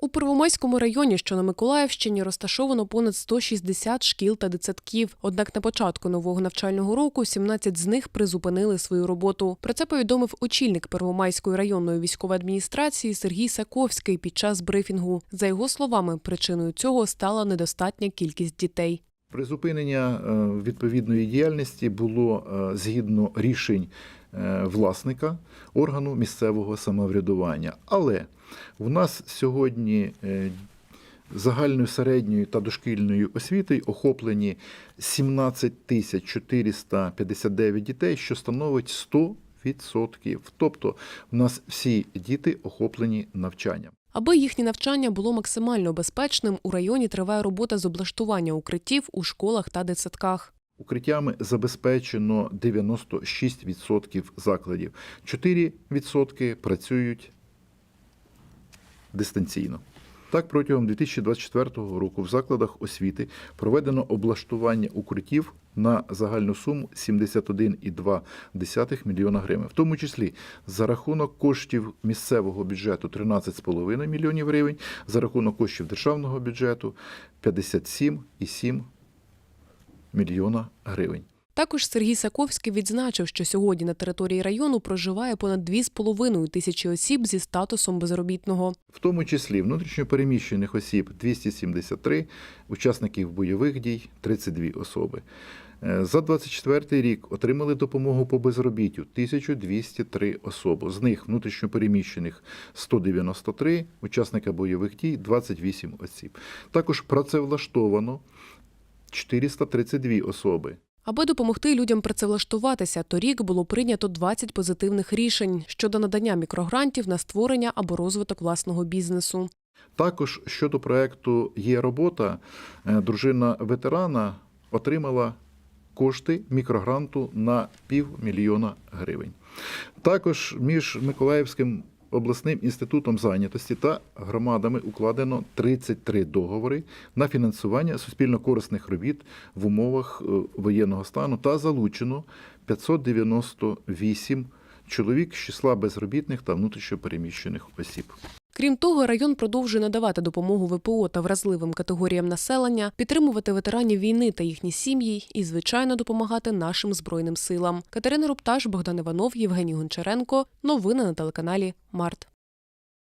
У Первомайському районі, що на Миколаївщині, розташовано понад 160 шкіл та дитсадків. Однак на початку нового навчального року 17 з них призупинили свою роботу. Про це повідомив очільник Первомайської районної військової адміністрації Сергій Саковський під час брифінгу. За його словами, причиною цього стала недостатня кількість дітей. Призупинення е, відповідної діяльності було е, згідно рішень е, власника органу місцевого самоврядування. Але в нас сьогодні загальною середньою та дошкільною освітою охоплені 17 тисяч 459 дітей, що становить 100%. Тобто в нас всі діти охоплені навчанням. Аби їхнє навчання було максимально безпечним, у районі триває робота з облаштування укриттів у школах та дитсадках. Укриттями забезпечено 96% закладів. 4% працюють дистанційно. Так, протягом 2024 року в закладах освіти проведено облаштування укриттів на загальну суму 71,2 мільйона гривень, в тому числі за рахунок коштів місцевого бюджету 13,5 мільйонів гривень, за рахунок коштів державного бюджету 57,7 мільйона гривень. Також Сергій Саковський відзначив, що сьогодні на території району проживає понад 2,5 тисячі осіб зі статусом безробітного. в тому числі внутрішньопереміщених осіб 273, учасників бойових дій 32 особи. Е, За 24 рік отримали допомогу по безробіттю 1203 особи. З них внутрішньопереміщених 193, учасника бойових дій 28 осіб. Також працевлаштовано 432 особи. Аби допомогти людям працевлаштуватися, торік було прийнято 20 позитивних рішень щодо надання мікрогрантів на створення або розвиток власного бізнесу. Також щодо проекту Є робота, е, дружина ветерана отримала кошти мікрогранту на півмільйона гривень. Також між Миколаївським обласним інститутом зайнятості та громадами укладено 33 договори на фінансування суспільно-корисних робіт в умовах е, воєнного стану та залучено 598 чоловік з числа безробітних та внутрішньопереміщених осіб. Крім того, район продовжує надавати допомогу ВПО та вразливим категоріям населення, підтримувати ветеранів війни та їхні сім'ї і, звичайно, допомагати нашим збройним силам. Катерина Рупташ, Богдан Іванов, Євгеній Гончаренко. Новини на телеканалі Март.